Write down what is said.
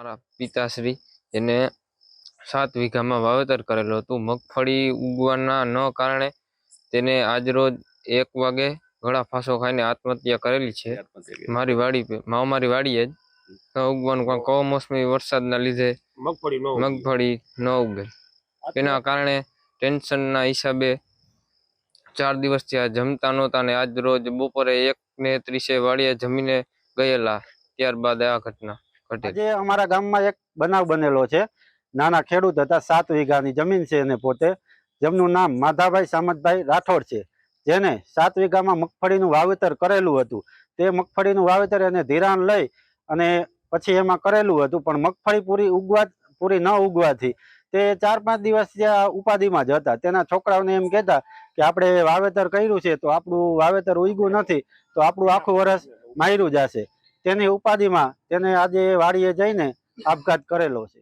મારા પિતાશ્રી એને સાત વીઘામાં વાવેતર કરેલું હતું. મગફળી ઉગવાના ન કારણે તેને આજરોજ એક વાગે ગળા ફાંસો ખાઈને આત્મહત્યા કરેલી છે. મારી વાડી મારી વાડીએ જ. ઉગવાનું કારણ કમોસમી વરસાદના લીધે મગફળી મગફળી ન ઉગે. એના કારણે ટેન્શનના હિસાબે ચાર દિવસથી આ જમતા નહોતા ને આજ રોજ બપોરે એક ને ત્રીસે વાડીએ જમીને ગયેલા. ત્યારબાદ આ ઘટના. ઘટી આજે અમારા ગામમાં એક બનાવ બનેલો છે. નાના ખેડૂત હતા, સાત વીઘાની જમીન છે એને પોતે. જેમનું નામ માધાભાઈ સામતભાઈ રાઠોડ છે. જેને સાત વીઘામાં મગફળીનું વાવેતર કરેલું હતું. તે મગફળીનું વાવેતર એને ધિરાણ લઈ અને પછી એમાં કરેલું હતું, પણ મગફળી પૂરી ઉગવા, પૂરી ન ઉગવાથી તે ચાર પાંચ દિવસ ત્યાં ઉપાધિમાં જ હતા. તેના છોકરાઓને એમ કહેતા કે આપણે વાવેતર કર્યું છે, તો આપણું વાવેતર ઉગ્યું નથી, તો આપણું આખું વર્ષ માર્યું જશે. તેની ઉપાધિમાં તેને આજે વાડીએ જઈને આપઘાત કરેલો છે.